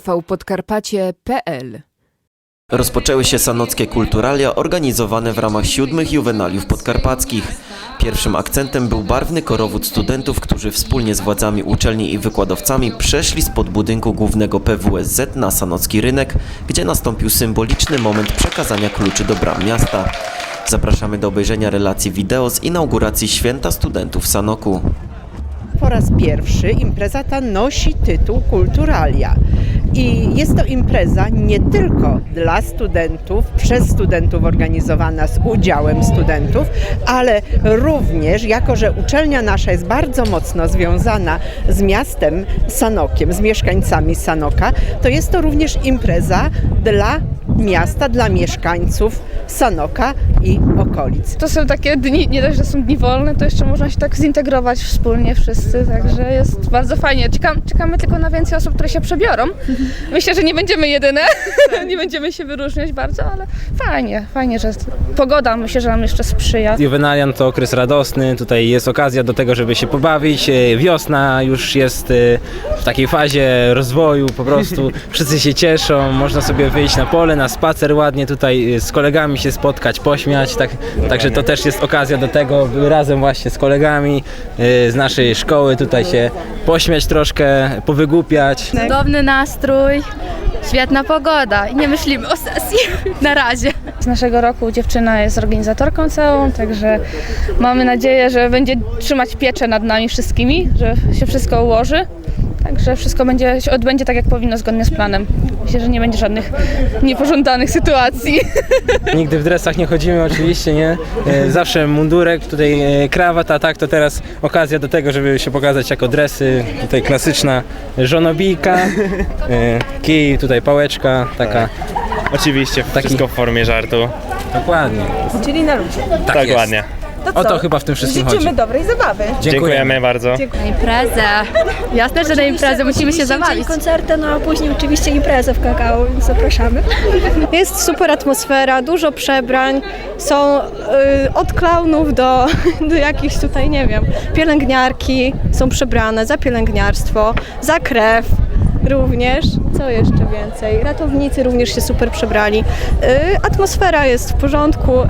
tvpodkarpacie.pl Rozpoczęły się sanockie kulturalia organizowane w ramach siódmych juwenaliów podkarpackich. Pierwszym akcentem był barwny korowód studentów, którzy wspólnie z władzami uczelni i wykładowcami przeszli spod budynku głównego PWSZ na sanocki rynek, gdzie nastąpił symboliczny moment przekazania kluczy do bram miasta. Zapraszamy do obejrzenia relacji wideo z inauguracji Święta Studentów Sanoku. Po raz pierwszy impreza ta nosi tytuł Kulturalia. I jest to impreza nie tylko dla studentów, przez studentów organizowana z udziałem studentów, ale również, jako że uczelnia nasza jest bardzo mocno związana z miastem Sanokiem, z mieszkańcami Sanoka, to jest to również impreza dla miasta, dla mieszkańców Sanoka i okolic. To są takie dni, nie dość, że są dni wolne, to jeszcze można się tak zintegrować wspólnie wszyscy, także jest bardzo fajnie. Czekam, czekamy tylko na więcej osób, które się przebiorą. Myślę, że nie będziemy jedyne, nie będziemy się wyróżniać bardzo, ale fajnie, fajnie, że jest- pogoda myślę, że nam jeszcze sprzyja. Juwenalian to okres radosny, tutaj jest okazja do tego, żeby się pobawić. E, Wiosna już jest e, w takiej fazie rozwoju, po prostu wszyscy się cieszą, można sobie wyjść na pole, na spacer ładnie tutaj e, z kolegami się spotkać, pośmiać, tak, także to też jest okazja do tego, by razem właśnie z kolegami e, z naszej szkoły tutaj się pośmiać troszkę, powygłupiać. Cudowny nastrój, świetna pogoda i nie myślimy o sesji na razie. Z naszego roku dziewczyna jest organizatorką całą, także mamy nadzieję, że będzie trzymać pieczę nad nami wszystkimi, że się wszystko ułoży. Także wszystko będzie, się odbędzie tak, jak powinno, zgodnie z planem. Myślę, że nie będzie żadnych niepożądanych sytuacji. Nigdy w dresach nie chodzimy oczywiście, nie? E, Zawsze mundurek, tutaj e, krawat, a tak to teraz okazja do tego, żeby się pokazać jako dresy. Tutaj klasyczna żonobijka, e, kij, tutaj pałeczka, taka Oczywiście, wszystko w formie żartu. dokładnie. Czyli na ludzi. Tak, Tak jest. ładnie. To O to chyba w tym wszystkim Życzymy chodzi. dobrej zabawy. Dziękujemy bardzo. Na imprezę. Jasne, że na imprezę musimy się zabawić. koncerty, no a później oczywiście imprezę w kakao, więc zapraszamy. Jest super atmosfera, dużo przebrań. Są y, od klaunów do, do jakichś tutaj, nie wiem, pielęgniarki są przebrane za pielęgniarstwo, za krew również. Co jeszcze więcej? Ratownicy również się super przebrali. Y, atmosfera jest w porządku, y,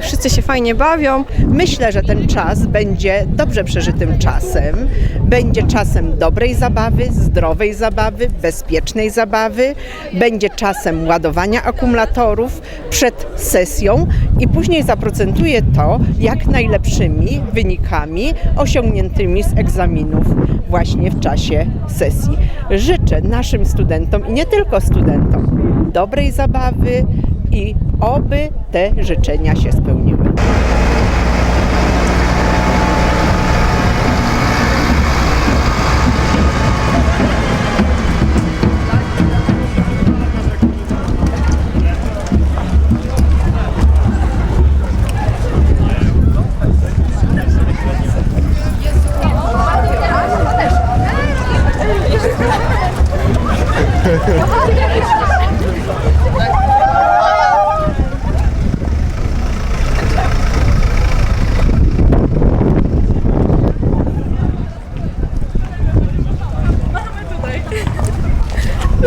wszyscy się fajnie bawią. Myślę, że ten czas będzie dobrze przeżytym czasem. Będzie czasem dobrej zabawy, zdrowej zabawy, bezpiecznej zabawy. Będzie czasem ładowania akumulatorów przed sesją i później zaprocentuje to jak najlepszymi wynikami osiągniętymi z egzaminów właśnie w czasie sesji. Życzę naszym studentom i nie tylko studentom dobrej zabawy i oby te życzenia się spełniły.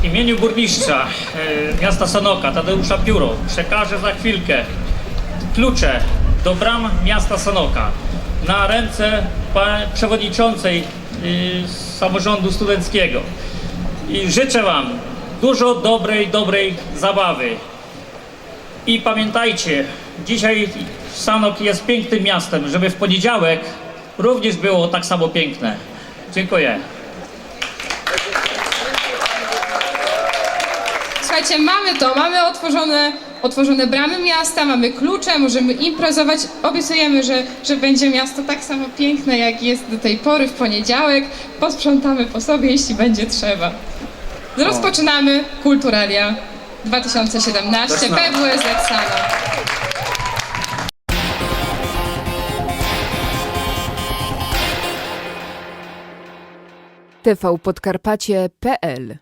W imieniu burmistrza e, miasta Sanoka, Tadeusza Pióro, przekażę za chwilkę klucze do bram miasta Sanoka na ręce przewodniczącej y, samorządu studenckiego. I życzę Wam dużo dobrej, dobrej zabawy. I pamiętajcie, dzisiaj Sanok jest pięknym miastem, żeby w poniedziałek również było tak samo piękne. Dziękuję. Słuchajcie, mamy to, mamy otworzone, otworzone bramy miasta, mamy klucze, możemy imprezować. Obiecujemy, że, że będzie miasto tak samo piękne, jak jest do tej pory w poniedziałek. Posprzątamy po sobie, jeśli będzie trzeba. Rozpoczynamy Kulturalia 2017 Zaczynamy. PWSZ Sana. tvpodkarpacie.pl